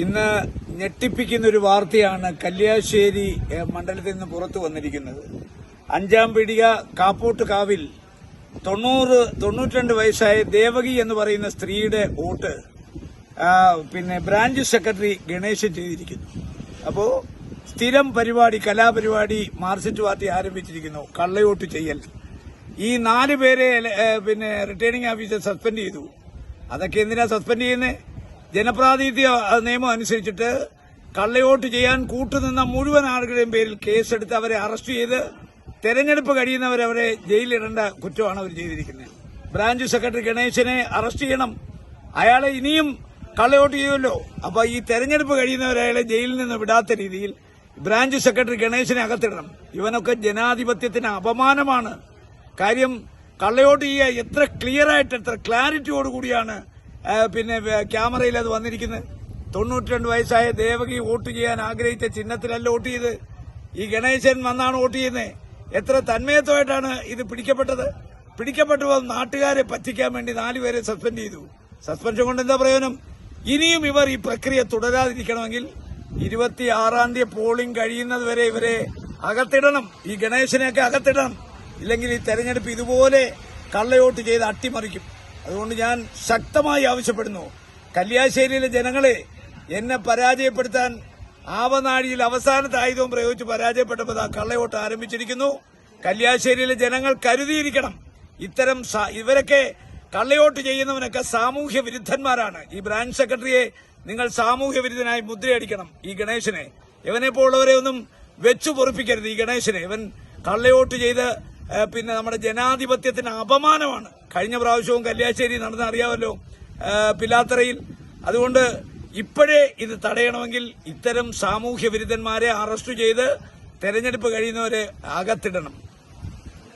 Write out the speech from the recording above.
ഇന്ന് ഞെട്ടിപ്പിക്കുന്ന ഒരു വാർത്തയാണ് കല്യാശ്ശേരി മണ്ഡലത്തിൽ നിന്ന് പുറത്തു വന്നിരിക്കുന്നത്. അഞ്ചാം പീടിക കാപ്പോട്ട് കാവിൽ തൊണ്ണൂറ് തൊണ്ണൂറ്റിരണ്ട് വയസ്സായ ദേവകി എന്ന് പറയുന്ന സ്ത്രീയുടെ വോട്ട് പിന്നെ ബ്രാഞ്ച് സെക്രട്ടറി ഗണേശൻ ചെയ്തിരിക്കുന്നു. അപ്പോ സ്ഥിരം പരിപാടി കലാപരിപാടി മാർസിറ്റ് പാർട്ടി ആരംഭിച്ചിരിക്കുന്നു കള്ളയോട്ട് ചെയ്യൽ. ഈ നാല് പേരെ പിന്നെ റിട്ടേണിംഗ് ഓഫീസർ സസ്പെൻഡ് ചെയ്തു. അതൊക്കെ എന്തിനാ സസ്പെൻഡ് ചെയ്യുന്നത് ജനപ്രാതിനിധ്യ നിയമം അനുസരിച്ചിട്ട് കള്ളയോട്ട് ചെയ്യാൻ കൂട്ടുനിന്ന മുഴുവൻ ആളുകളുടെയും പേരിൽ കേസെടുത്ത് അവരെ അറസ്റ്റ് ചെയ്ത് തെരഞ്ഞെടുപ്പ് കഴിയുന്നവരവരെ ജയിലിടേണ്ട കുറ്റമാണ് അവർ ചെയ്തിരിക്കുന്നത്. ബ്രാഞ്ച് സെക്രട്ടറി ഗണേശനെ അറസ്റ്റ് ചെയ്യണം. അയാളെ ഇനിയും കള്ളയോട്ട് ചെയ്യുമല്ലോ. അപ്പൊ ഈ തെരഞ്ഞെടുപ്പ് കഴിയുന്നവരെ അയാളെ ജയിലിൽ നിന്ന് വിടാത്ത രീതിയിൽ ബ്രാഞ്ച് സെക്രട്ടറി ഗണേശനെ അകത്തിടണം. ഇവനൊക്കെ ജനാധിപത്യത്തിന് അപമാനമാണ്. കാര്യം കള്ളയോട്ട് ചെയ്യുക എത്ര ക്ലിയറായിട്ട് എത്ര ക്ലാരിറ്റിയോട് കൂടിയാണ് ആ, പിന്നെ ക്യാമറയിൽ അത് വന്നിരിക്കുന്നത്. തൊണ്ണൂറ്റിരണ്ട് വയസ്സായ ദേവകി വോട്ട് ചെയ്യാൻ ആഗ്രഹിച്ച ചിഹ്നത്തിലല്ല വോട്ട് ചെയ്ത്. ഈ ഗണേശൻ വന്നാണ് വോട്ട് ചെയ്യുന്നത്. എത്ര തന്മയത്വമായിട്ടാണ് ഇത് പിടിക്കപ്പെട്ടത്. പിടിക്കപ്പെട്ടപ്പോൾ നാട്ടുകാരെ പറ്റിക്കാൻ വേണ്ടി നാലുപേരെ സസ്പെൻഡ് ചെയ്തു. സസ്പെൻഷൻ കൊണ്ട് എന്താ പ്രയോജനം? ഇനിയും ഇവർ ഈ പ്രക്രിയ തുടരാതിരിക്കണമെങ്കിൽ ഇരുപത്തി ആറാം തീയതി പോളിംഗ് കഴിയുന്നത് വരെ ഇവരെ അകത്തിടണം. ഈ ഗണേശനെയൊക്കെ അകത്തിടണം. ഇല്ലെങ്കിൽ ഈ തെരഞ്ഞെടുപ്പ് ഇതുപോലെ കള്ളയോട്ട് ചെയ്ത് അട്ടിമറിക്കും. അതുകൊണ്ട് ഞാൻ ശക്തമായി ആവശ്യപ്പെടുന്നു. കല്യാശ്ശേരിയിലെ ജനങ്ങളെ എന്നെ പരാജയപ്പെടുത്താൻ ആവനാഴിയിൽ അവസാനത്തെ ആയുധവും പ്രയോഗിച്ച് പരാജയപ്പെട്ടപ്പോൾ ആ കള്ളയോട്ട് ആരംഭിച്ചിരിക്കുന്നു. കല്യാശ്ശേരിയിലെ ജനങ്ങൾ കരുതിയിരിക്കണം. ഇത്തരം ഇവരൊക്കെ കള്ളയോട്ട് ചെയ്യുന്നവനൊക്കെ സാമൂഹ്യ വിരുദ്ധന്മാരാണ്. ഈ ബ്രാഞ്ച് സെക്രട്ടറിയെ നിങ്ങൾ സാമൂഹ്യ വിരുദ്ധനായി മുദ്രയടിക്കണം ഈ ഗണേശനെ. ഇവനെ പോലുള്ളവരെ ഒന്നും വെച്ചു പൊറിപ്പിക്കരുത് ഈ ഗണേശനെ. ഇവൻ കള്ളയോട്ട് ചെയ്ത് പിന്നെ നമ്മുടെ ജനാധിപത്യത്തിന് അപമാനമാണ്. കഴിഞ്ഞ പ്രാവശ്യവും കല്യാശ്ശേരി നടന്ന അറിയാമല്ലോ പിലാത്തറയിൽ. അതുകൊണ്ട് ഇപ്പോഴേ ഇത് തടയണമെങ്കിൽ ഇത്തരം സാമൂഹ്യ വിരുദ്ധന്മാരെ അറസ്റ്റ് ചെയ്ത് തെരഞ്ഞെടുപ്പ് കഴിയുന്നവരെ അകത്തിടണം.